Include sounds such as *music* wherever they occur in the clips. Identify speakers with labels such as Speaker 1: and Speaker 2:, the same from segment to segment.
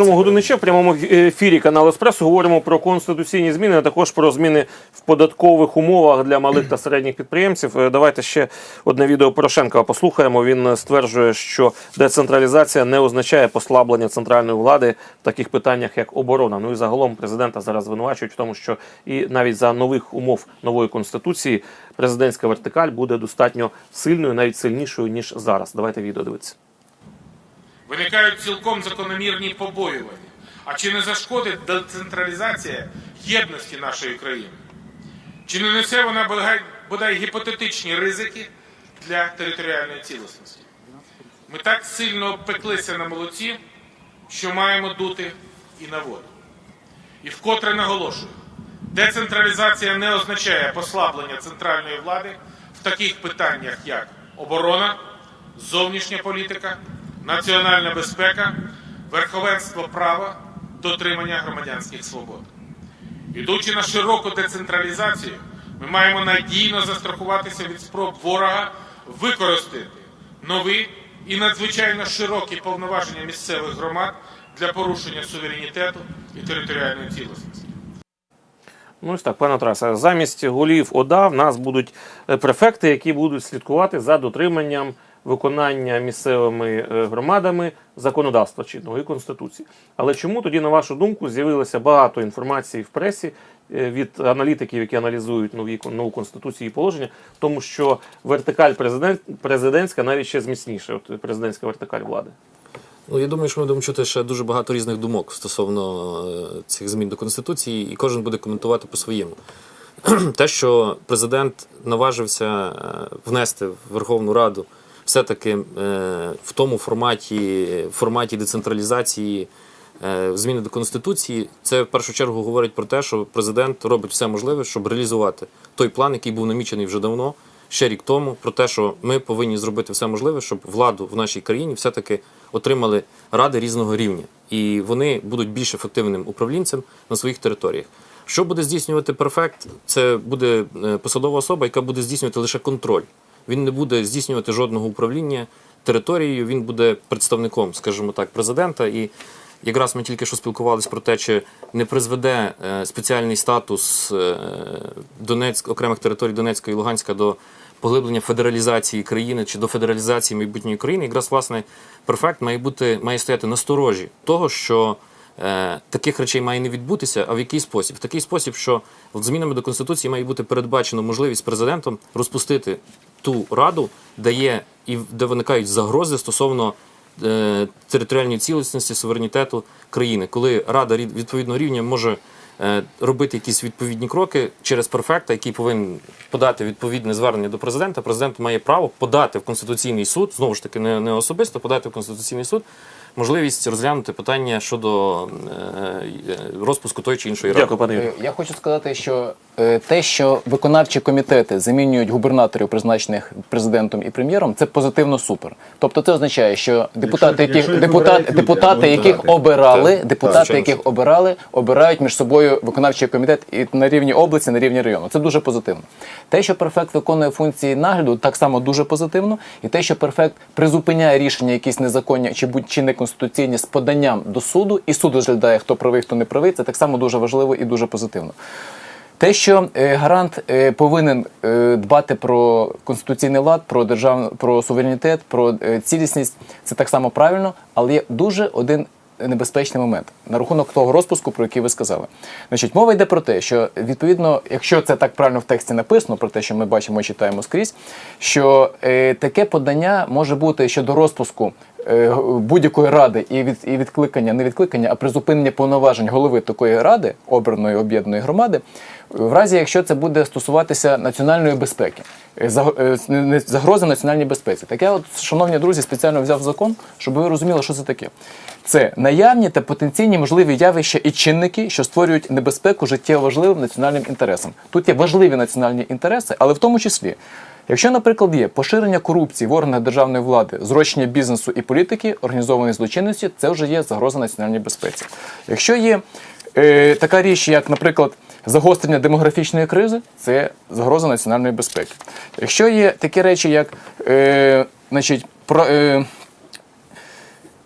Speaker 1: Можемо години ще в прямому ефірі каналу Еспресо говоримо про конституційні зміни, а також про зміни в податкових умовах для малих та середніх підприємців. Е, Давайте ще одне відео Порошенка послухаємо. Він е, стверджує, що децентралізація не означає послаблення центральної влади в таких питаннях, як оборона. Ну і загалом президента зараз звинувачують в тому, що і навіть за нових умов нової конституції президентська вертикаль буде достатньо сильною, навіть сильнішою ніж зараз. Давайте відео дивитися.
Speaker 2: Виникають цілком закономірні побоювання. А чи не зашкодить децентралізація єдності нашої країни? Чи не несе вона бодай, гіпотетичні ризики для територіальної цілісності? Ми так сильно обпеклися на молоці, що маємо дути і на воду. І вкотре наголошую, децентралізація не означає послаблення центральної влади в таких питаннях, як оборона, зовнішня політика, національна безпека, верховенство права, дотримання громадянських свобод. Ідучи на широку децентралізацію, ми маємо надійно застрахуватися від спроб ворога використати нові і надзвичайно широкі повноваження місцевих громад для порушення суверенітету і територіальної цілісності.
Speaker 1: Ну ось так, пане Тарасе, замість голів ОДА в нас будуть е, префекти, які будуть слідкувати за дотриманням виконання місцевими е, громадами законодавства чинного і конституції. Але чому тоді, на вашу думку, з'явилося багато інформації в пресі е, від аналітиків, які аналізують нові нову конституцію і положення, тому, що вертикаль президент, президентська навіть ще зміцніше, от президентська вертикаль влади.
Speaker 3: Ну, я думаю, що ми будемо чути ще дуже багато різних думок стосовно е, цих змін до Конституції, і кожен буде коментувати по-своєму. *clears throat* Те, що президент наважився внести в Верховну Раду все-таки е, в тому форматі, форматі децентралізації е, зміни до Конституції, це в першу чергу говорить про те, що президент робить все можливе, щоб реалізувати той план, який був намічений вже давно, ще рік тому, про те, що ми повинні зробити все можливе, щоб владу в нашій країні все-таки отримали ради різного рівня, і вони будуть більш ефективним управлінцем на своїх територіях. Що буде здійснювати перфект? Це буде е, посадова особа, яка буде здійснювати лише контроль. Він не буде здійснювати жодного управління територією. Він буде представником, скажімо так, президента. І якраз ми тільки що спілкувалися про те, чи не призведе е, спеціальний статус е, Донецьк, окремих територій Донецька і Луганська до поглиблення федералізації країни чи до федералізації майбутньої країни. Якраз власне перфект має бути має стояти на сторожі того, що е, таких речей має не відбутися. А в який спосіб? В такий спосіб, що змінами до конституції має бути передбачено можливість президентом розпустити ту раду, де є і де виникають загрози стосовно е, територіальної цілісності, суверенітету країни, коли рада відповідного рівня може е, робити якісь відповідні кроки через перфекта, який повинен подати відповідне звернення до президента. Президент має право подати в конституційний суд, знову ж таки, не, не особисто подати в конституційний суд. Можливість розглянути питання щодо е, е, розпуску тої чи іншої ради.
Speaker 1: Дякую, пане
Speaker 4: Я хочу сказати, що те, що виконавчі комітети замінюють губернаторів, призначених президентом і прем'єром, це позитивно супер. Тобто це означає, що депутати,
Speaker 5: якщо люди,
Speaker 4: депутати, яких обирали,
Speaker 3: Так,
Speaker 4: депутати, яких обирали, обирають між собою виконавчий комітет і на рівні області, на рівні району. Це дуже позитивно. Те, що перфект виконує функції нагляду, так само дуже позитивно. І те, що перфект призупиняє рішення якісь незаконні чи будь-чи неконституційні з поданням до суду, і суд розглядає, хто правий, хто не правий, це так само дуже важливо і дуже позитивно. Те, що е, гарант е, повинен е, дбати про конституційний лад, про державну про суверенітет, про цілісність, це так само правильно, але є дуже один небезпечний момент на рахунок того розпуску, про який ви сказали. Значить, мова йде про те, що відповідно, якщо це так правильно в тексті написано, про те, що ми бачимо і читаємо скрізь, що е, таке подання може бути щодо розпуску е, будь-якої ради і від і відкликання, не відкликання, а призупинення повноважень голови такої ради, обраної об'єднаної громади, в разі якщо це буде стосуватися національної безпеки, е, е, загрози національній безпеці. Так я, от, шановні друзі, спеціально взяв закон, щоб ви розуміли, що це таке. Це наявні та потенційні можливі явища і чинники, що створюють небезпеку життєво важливим національним інтересам. Тут є важливі національні інтереси, але в тому числі. Якщо, наприклад, є поширення корупції в органах державної влади, зрощення бізнесу і політики, організованої злочинності, це вже є загроза національній безпеці. Якщо є е, така річ, як, наприклад, загострення демографічної кризи, це загроза національної безпеки. Якщо є такі речі, як е, значить, про, е,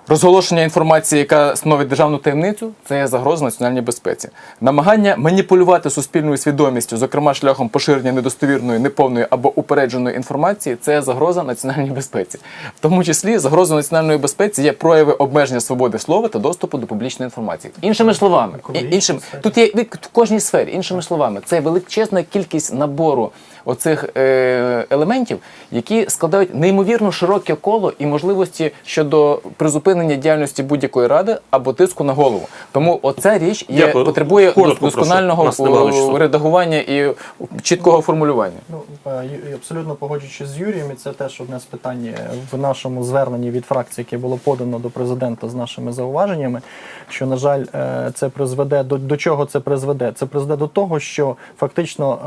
Speaker 4: Розголошення інформації, яка становить державну таємницю, це є загроза національній безпеці. Намагання маніпулювати суспільною свідомістю, зокрема шляхом поширення недостовірної, неповної або упередженої інформації, це є загроза національній безпеці. В тому числі загроза національної безпеці є прояви обмеження свободи слова та доступу до публічної інформації. Іншими словами, іншим тут є в кожній сфері. Іншими словами, це величезна кількість набору оцих е, елементів, які складають неймовірно широке коло і можливості щодо призупинення діяльності будь-якої ради або тиску на голову. Тому оця річ є
Speaker 1: Дякую.
Speaker 4: потребує
Speaker 1: Коротко
Speaker 4: досконального редагування і чіткого формулювання.
Speaker 5: Ну, е, абсолютно погоджуючись з Юрієм, і це теж одне з питань е, в нашому зверненні від фракції, яке було подано до президента з нашими зауваженнями. Що, на жаль, це призведе до, до чого це призведе? Це призведе до того, що фактично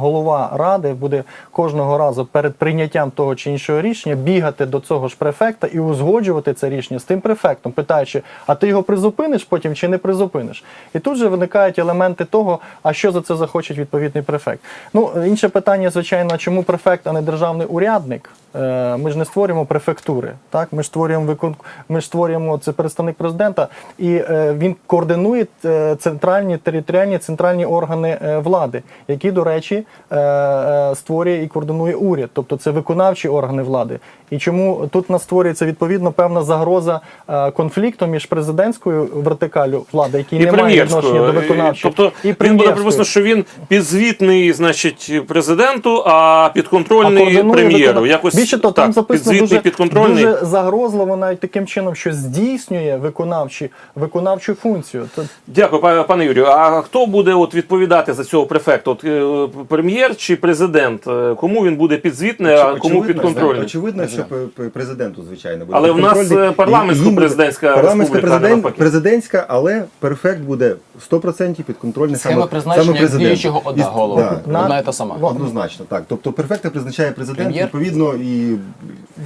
Speaker 5: голова ради буде кожного разу перед прийняттям того чи іншого рішення бігати до цього ж префекта і узгоджувати це рішення з тим префектом, питаючи, а ти його призупиниш потім чи не призупиниш? І тут же виникають елементи того, а що за це захоче відповідний префект. Ну, інше питання, звичайно, чому префект, а не державний урядник? Е, Ми ж не створюємо префектури, так ми ж створюємо викон... ми ж створюємо це представник президента, і е, він координує е, центральні територіальні центральні органи влади, які, до речі, створює і координує уряд, тобто це виконавчі органи влади. І чому тут нас створюється відповідно певна загроза е, конфлікту між президентською вертикалю влади, який
Speaker 1: І
Speaker 5: не має відношення до виконавчої,
Speaker 1: Тобто
Speaker 5: і
Speaker 1: він буде приписано, що він підзвітний, значить, президенту, а підконтрольний
Speaker 5: координує
Speaker 1: прем'єру.
Speaker 5: виконав-
Speaker 1: Якось
Speaker 5: Більше того, там записано дуже,
Speaker 1: підконтрольний.
Speaker 5: дуже загрозливо навіть таким чином, що здійснює виконавчі, виконавчу функцію. То
Speaker 1: Дякую, пане Юрію. А хто буде от відповідати за цього префекта? От е, прем'єр чи президент? Е, Кому він буде підзвітний, а кому
Speaker 6: Очевидно,
Speaker 1: підконтрольний?
Speaker 6: Очевидно, що президенту, звичайно, буде
Speaker 1: Але в нас, е, парламентсько-президентська
Speaker 6: парламентсько президентська, але перфект буде 100% підконтрольний
Speaker 4: Схема
Speaker 6: саме,
Speaker 4: призначення
Speaker 6: саме президенту.
Speaker 4: діючого ОДА
Speaker 6: І-
Speaker 4: голови.
Speaker 6: да,
Speaker 5: На-
Speaker 4: Одна і та сама.
Speaker 6: Однозначно, так. Тобто перфекта призначає президент,
Speaker 4: Прем'єр?
Speaker 6: відповідно, і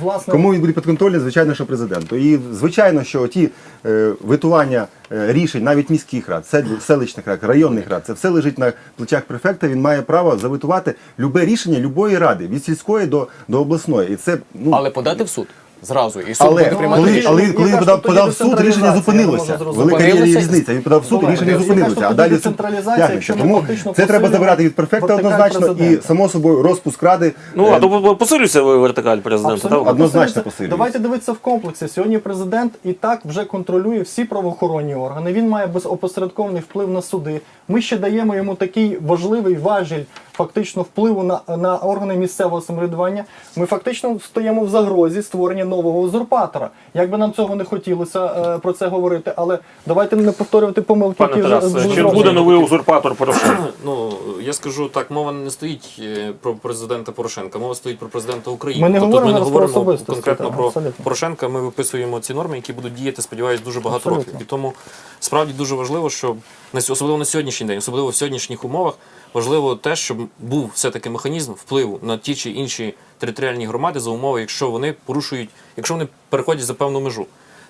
Speaker 5: власне
Speaker 6: кому він буде підконтрольний, звичайно, що президенту. І звичайно, що ті е, витування е, рішень, навіть міських рад, сел- селищних рад, районних рад, це все лежить на плечах префекта. Він має право завитувати любе рішення любої ради, від сільської до, до обласної. І це ну
Speaker 4: Але подати в суд зразу. І суд
Speaker 6: але
Speaker 4: буде приймати
Speaker 6: коли,
Speaker 4: рішення.
Speaker 6: але коли
Speaker 5: ж
Speaker 6: подав, подав в суд, рішення зупинилося. Велика є
Speaker 4: Зупинилося?
Speaker 6: різниця. Він подав в суд,
Speaker 5: Добре,
Speaker 6: рішення зупинилося. А далі суд
Speaker 5: децентралізація,
Speaker 6: тягнеться.
Speaker 5: якщо ми
Speaker 6: Тому
Speaker 5: фактично
Speaker 6: це треба
Speaker 5: посилюємо
Speaker 6: забирати від префекта
Speaker 5: вертикаль
Speaker 6: однозначно і
Speaker 5: президента.
Speaker 6: само собою розпуск ради.
Speaker 1: Ну,
Speaker 6: е,
Speaker 1: а то посилюється вертикаль президента.
Speaker 5: Абсолютно
Speaker 1: так?
Speaker 6: Однозначно
Speaker 5: посилюється.
Speaker 6: посилюється.
Speaker 5: Давайте дивитися в комплексі. Сьогодні президент і так вже контролює всі правоохоронні органи. Він має безопосередкований вплив на суди. Ми ще даємо йому такий важливий важіль фактично впливу на, на органи місцевого самоврядування. Ми фактично стоїмо в загрозі створення нового узурпатора. Як би нам цього не хотілося е, про це говорити, але давайте не повторювати помилки,
Speaker 1: Пане
Speaker 5: які
Speaker 1: Тарас, чи
Speaker 5: зроблені.
Speaker 1: буде новий узурпатор Порошенка? *clears throat*
Speaker 3: Ну я скажу так, мова не стоїть е, про президента Порошенка, мова стоїть про президента України.
Speaker 5: Ми не
Speaker 3: тобто
Speaker 5: говоримо
Speaker 3: ми не
Speaker 5: зараз про
Speaker 3: говоримо
Speaker 5: особистості,
Speaker 3: конкретно
Speaker 5: так,
Speaker 3: про
Speaker 5: абсолютно.
Speaker 3: Порошенка. Ми виписуємо ці норми, які будуть діяти, сподіваюся, дуже багато
Speaker 5: Абсолютно.
Speaker 3: років. І тому справді дуже важливо, щоб на сь- особливо на сьогоднішній день, особливо в сьогоднішніх умовах, важливо те, щоб був все-таки механізм впливу на ті чи інші територіальні громади за умови, якщо вони порушують, якщо вони переходять за певну межу.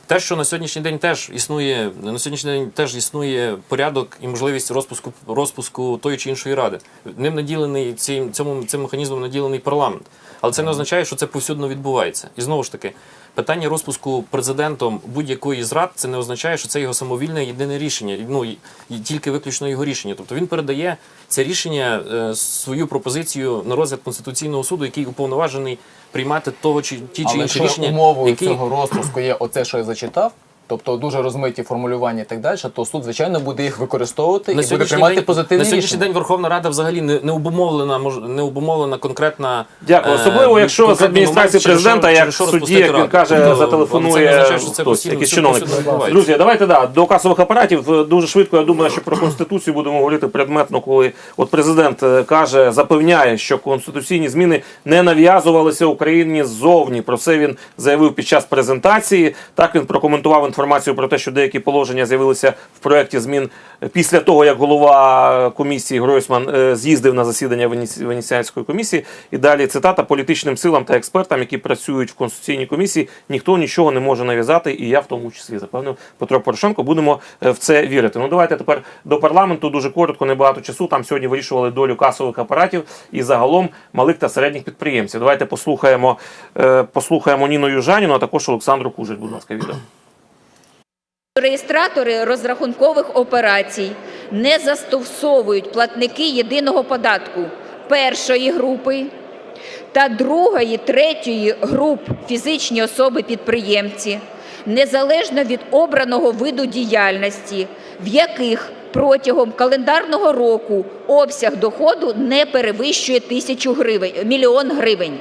Speaker 3: Те, що на сьогоднішній день теж існує, на сьогоднішній день теж існує порядок і можливість розпуску розпуску тої чи іншої ради. Ним наділений цим, цьому цим механізмом наділений парламент. Але це не означає, що це повсюдно відбувається. І знову ж таки, питання розпуску президентом будь-якої з рад це не означає, що це його самовільне єдине рішення. Ну і тільки виключно його рішення. Тобто він передає це рішення е, свою пропозицію на розгляд конституційного суду, який уповноважений приймати того чи ті чи інші рішення,
Speaker 4: умовою
Speaker 3: які
Speaker 4: цього розпуску є оце, що я зачитав, тобто дуже розмиті формулювання і так далі, то суд, звичайно, буде їх використовувати і буде приймати
Speaker 3: день-
Speaker 4: позитивні
Speaker 3: на сьогоднішній
Speaker 4: рішення.
Speaker 3: день Верховна Рада взагалі не, не обумовлена, мож, не обумовлена конкретна.
Speaker 1: Дякую.
Speaker 3: е,
Speaker 1: Особливо, якщо з адміністрації
Speaker 3: момент, через
Speaker 1: президента, як
Speaker 3: через
Speaker 1: судді, як він каже,
Speaker 3: Тобто,
Speaker 1: зателефонує якийсь чиновник. Друзі, давайте да, до касових апаратів е, дуже швидко. Я думаю, що про конституцію будемо говорити предметно, коли от президент е, каже, запевняє, що конституційні зміни не нав'язувалися Україні ззовні. Про це він заявив під час презентації. Так він прокоментував інформацію про те, що деякі положення з'явилися в проєкті змін після того, як голова комісії Гройсман е, з'їздив на засідання Венеці- Венеціанської комісії. І далі цитата політичним силам та експертам, які працюють в конституційній комісії, ніхто нічого не може нав'язати, і я в тому числі запевнив Петро Порошенко. Будемо е, в це вірити. Ну давайте тепер до парламенту дуже коротко, небагато часу. Там сьогодні вирішували долю касових апаратів і загалом малих та середніх підприємців. Давайте послухаємо, е, послухаємо Ніну Южаніну, а також Олександру Кужель. Будь ласка, відео.
Speaker 7: Реєстратори розрахункових операцій не застосовують платники єдиного податку першої групи та другої, третьої груп фізичні особи-підприємці, незалежно від обраного виду діяльності, в яких протягом календарного року обсяг доходу не перевищує тисячу гривень, мільйон гривень.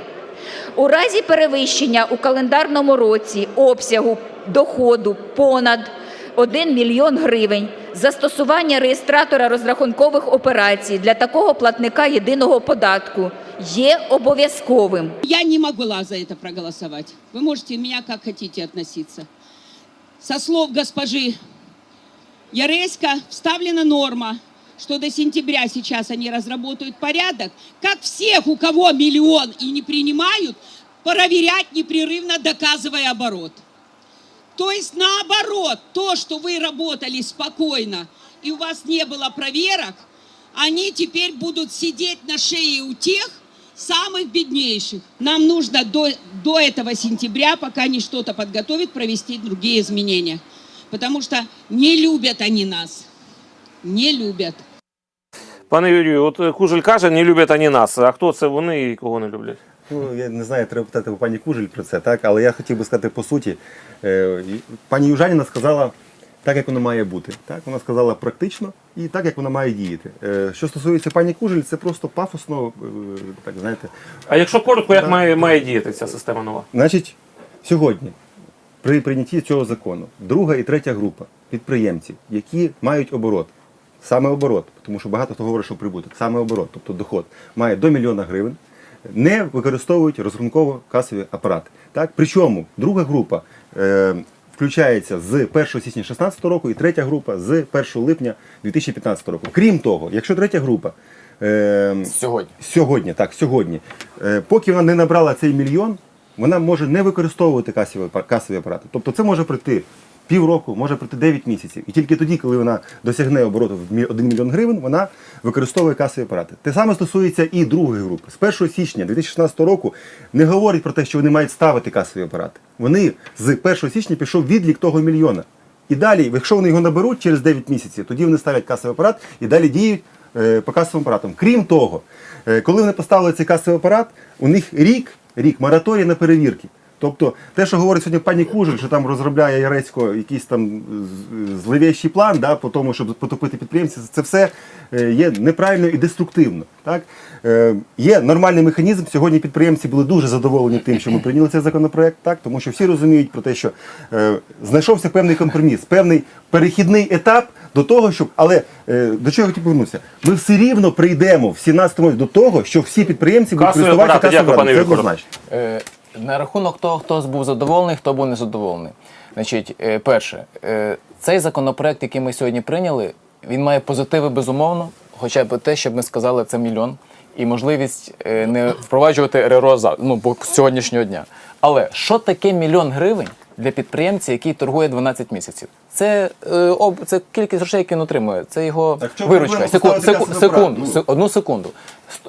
Speaker 7: У разі перевищення у календарному році обсягу доходу понад 1 мільйон гривень застосування реєстратора розрахункових операцій для такого платника єдиного податку є обов'язковим.
Speaker 8: Я не могла за это проголосовать. Вы можете меня как хотите относиться. Со слов госпожи Яресько вставлена норма, что до сентября сейчас они разработают порядок, как всех, у кого миллион и не принимают, проверять непрерывно, доказывая оборот. То есть наоборот, то, что вы работали спокойно и у вас не было проверок, они теперь будут сидеть на шее у тех самых беднейших. Нам нужно до, до этого сентября, пока они что-то подготовят, провести другие изменения. Потому что не любят они нас. Не любят.
Speaker 1: Пане Юрію, от е, Кужель каже, не люблять ані нас. А хто це вони і кого не люблять?
Speaker 6: Ну, я не знаю, треба питати у пані Кужель про це, так? але я хотів би сказати по суті. Е, пані Южаніна сказала так, як воно має бути. Так? Вона сказала практично і так, як вона має діяти. Е, що стосується пані Кужель, це просто пафосно, е, так знаєте.
Speaker 1: А якщо коротко, як має, має діяти ця система нова?
Speaker 6: Значить, сьогодні, при прийнятті цього закону, друга і третя група підприємців, які мають оборот, саме оборот, тому що багато хто говорить, що прибуток, саме оборот, тобто доход, має до мільйона гривень, не використовують розрахунково-касові апарати. Так? Причому друга група е, включається з 1 січня 2016 року і третя група з 1 липня 2015 року. Крім того, якщо третя група е,
Speaker 4: Сьогодні.
Speaker 6: Сьогодні, так, сьогодні. Е, поки вона не набрала цей мільйон, вона може не використовувати касові, апарати. Тобто це може пройти півроку, може пройти 9 місяців. І тільки тоді, коли вона досягне обороту в 1 мільйон гривень, вона використовує касові апарати. Те саме стосується і другої групи. З 1 січня 2016 року не говорять про те, що вони мають ставити касові апарати. Вони з 1 січня пішов відлік того мільйона. І далі, якщо вони його наберуть через 9 місяців, тоді вони ставлять касовий апарат і далі діють е, по касовим апаратам. Крім того, е, коли вони поставили цей касовий апарат, у них рік, рік мораторій на перевірки. Тобто те, що говорить сьогодні пані Кужель, що там розробляє Ярецько якийсь там з- план да, по тому, щоб потопити підприємців, це все е, є неправильно і деструктивно. Так? Е, Є нормальний механізм. Сьогодні підприємці були дуже задоволені тим, що ми прийняли цей законопроект, так? тому що всі розуміють про те, що е, знайшовся певний компроміс, певний перехідний етап до того, щоб. Але е, до чого я хотів повернутися? Ми все рівно прийдемо в 17 році до того, що всі підприємці будуть користуватися.
Speaker 1: Дякую, пане
Speaker 6: Це однозначно.
Speaker 4: На рахунок того, хто був задоволений, хто був незадоволений. Значить, е, перше, е, цей законопроект, який ми сьогодні прийняли, він має позитиви безумовно, хоча б те, щоб ми сказали, це мільйон, і можливість е, не впроваджувати РРО за ну, бо сьогоднішнього дня. Але що таке мільйон гривень для підприємця, який торгує 12 місяців? Це, об, це кількість грошей, які він отримує. Це його
Speaker 6: Так
Speaker 4: виручка.
Speaker 6: проблема
Speaker 4: Секу, секу,
Speaker 6: касовий
Speaker 4: секунду,
Speaker 6: Ну.
Speaker 4: одну секунду.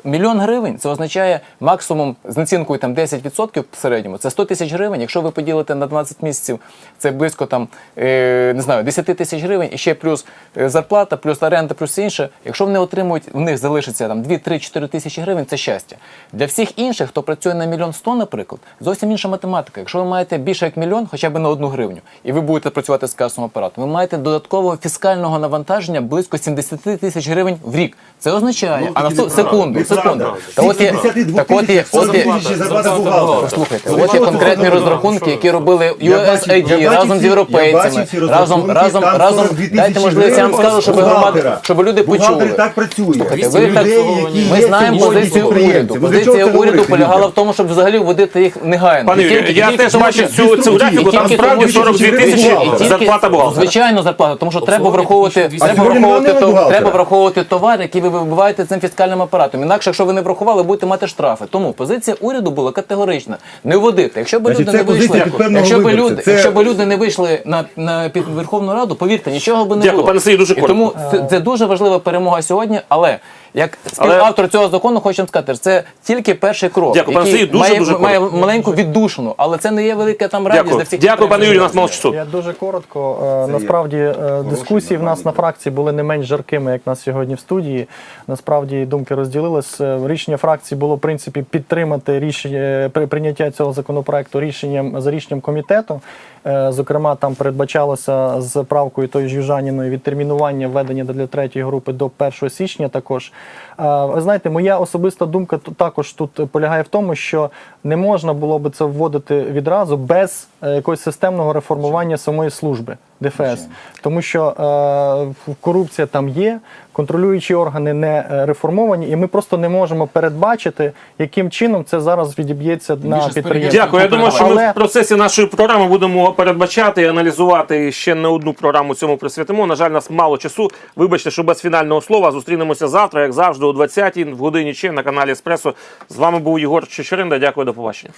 Speaker 4: Мільйон гривень це означає максимум з націнкою там 10% в середньому. Це 100 тисяч гривень. Якщо ви поділите на 12 місяців, це близько там е, не знаю, 10 тисяч гривень, і ще плюс е, зарплата, плюс оренда, плюс інше. Якщо вони отримують, в них залишиться там 2, 3, 4 тисячі гривень, це щастя. Для всіх інших, хто працює на мільйон 100, наприклад, зовсім інша математика. Якщо ви маєте більше як мільйон, хоча б на одну гривню, і ви будете працювати з касовим апаратом, ви маєте додаткового фіскального навантаження близько 70 тисяч гривень в рік. Це означає,
Speaker 6: Ну,
Speaker 4: а на
Speaker 6: неправда.
Speaker 4: Секунду, секунду. Та от є, так от є, от є,
Speaker 6: 40 тисяч зарплата бухгалтера.
Speaker 4: Послухайте, от є конкретні розрахунки, які робили USAID разом з європейцями. Разом, разом, разом. Дайте можливість, я вам скажу, щоб громада, щоб люди почули.
Speaker 6: так.
Speaker 4: Слухайте, ви так- Ми знаємо позицію уряду. Позиція уряду полягала в тому, щоб взагалі вводити їх негайно.
Speaker 1: Пане
Speaker 4: І
Speaker 1: Юрію,
Speaker 4: тільки-
Speaker 1: я теж
Speaker 4: що-
Speaker 1: цю, цю графіку, там справді 42 тисячі зарплата бухгалтера.
Speaker 4: Звичайно, зарплата, тому що треба враховувати,
Speaker 3: 1200.
Speaker 4: треба враховувати, треба враховувати товар, який ви вибиваєте цим фіскальним апаратом. Інакше, якщо ви не врахували, будете мати штрафи. Тому позиція уряду була категорична. Не вводити. Якщо б люди не вийшли, якщо б люди,
Speaker 6: Це-
Speaker 4: якщо б люди не вийшли на, на під Верховну Раду, повірте, нічого би не
Speaker 1: Дякую,
Speaker 4: було.
Speaker 1: пане Сергій, дуже
Speaker 4: І тому це, це дуже важлива перемога сьогодні. Але Як
Speaker 1: Але-
Speaker 4: співавтор цього закону, хочу вам сказати, що це тільки перший крок,
Speaker 1: Дякую, пане
Speaker 4: який
Speaker 1: Сергію, дуже,
Speaker 4: має,
Speaker 1: дуже
Speaker 4: має маленьку віддушину, але це не є велика там радість
Speaker 1: Дякую.
Speaker 4: для всіх.
Speaker 1: Дякую, пане Юрію, у нас мало часу.
Speaker 5: Я дуже коротко. Е, Насправді е, дискусії в нас на фракції були не менш жаркими, як нас сьогодні в студії. Насправді думки розділились. Е, Рішення фракції було в принципі підтримати рішення при прийняття цього законопроекту рішенням за рішенням комітету. Зокрема, там передбачалося з правкою тої ж Южаніною відтермінування введення для третьої групи до 1 січня. Також ви знаєте, моя особиста думка також тут полягає в тому, що не можна було би це вводити відразу без е, якогось системного реформування самої служби ДФС, тому що е, корупція там є, контролюючі органи не е, реформовані, і ми просто не можемо передбачити, яким чином це зараз відіб'ється на підприємстві.
Speaker 1: Дякую. Я думаю, що ми
Speaker 5: Але-
Speaker 1: в процесі нашої програми будемо передбачати і аналізувати і ще не одну програму цьому присвятимо. На жаль, нас мало часу. Вибачте, що без фінального слова зустрінемося завтра, як завжди, о 20-й в годині чи на каналі Еспресо. З вами був Єгор Чечеринда. Дякую, до побачення.